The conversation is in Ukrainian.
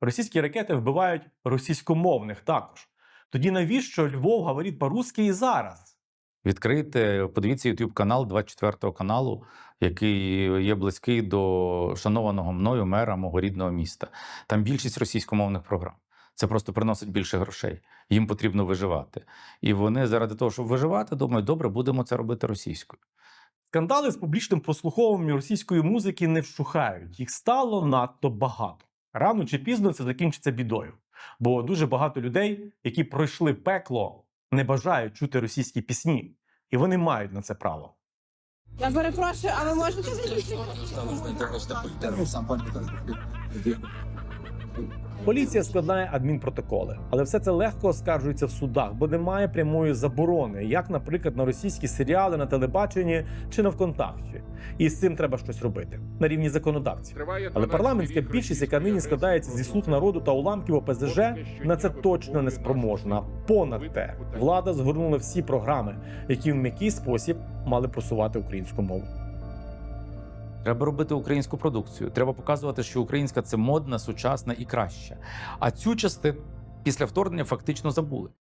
Російські ракети вбивають російськомовних також. Тоді навіщо Львов говорить по-русски і зараз? Відкрийте, подивіться YouTube канал 24 каналу, який є близький до шанованого мною мера мого рідного міста. Там більшість російськомовних програм. Це просто приносить більше грошей. Їм потрібно виживати. І вони заради того, щоб виживати, думають, добре, будемо це робити російською. Скандали з публічним прослуховуванням російської музики не вщухають. Їх стало надто багато. Рано чи пізно це закінчиться бідою. Бо дуже багато людей, які пройшли пекло, не бажають чути російські пісні, і вони мають на це право. Я перепрошую, а ви можете Поліція складає адмінпротоколи, але все це легко оскаржується в судах, бо немає прямої заборони, як, наприклад, на російські серіали на телебаченні чи на ВКонтакті. І з цим треба щось робити на рівні законодавців. Але парламентська більшість, яка нині складається зі слуг народу та уламків ОПЗЖ, на це точно не спроможна. Понад те, влада згорнула всі програми, які в м'який спосіб мали просувати українську мову. Треба робити українську продукцію. Треба показувати, що українська це модна, сучасна і краща. А цю частину після вторгнення фактично забули.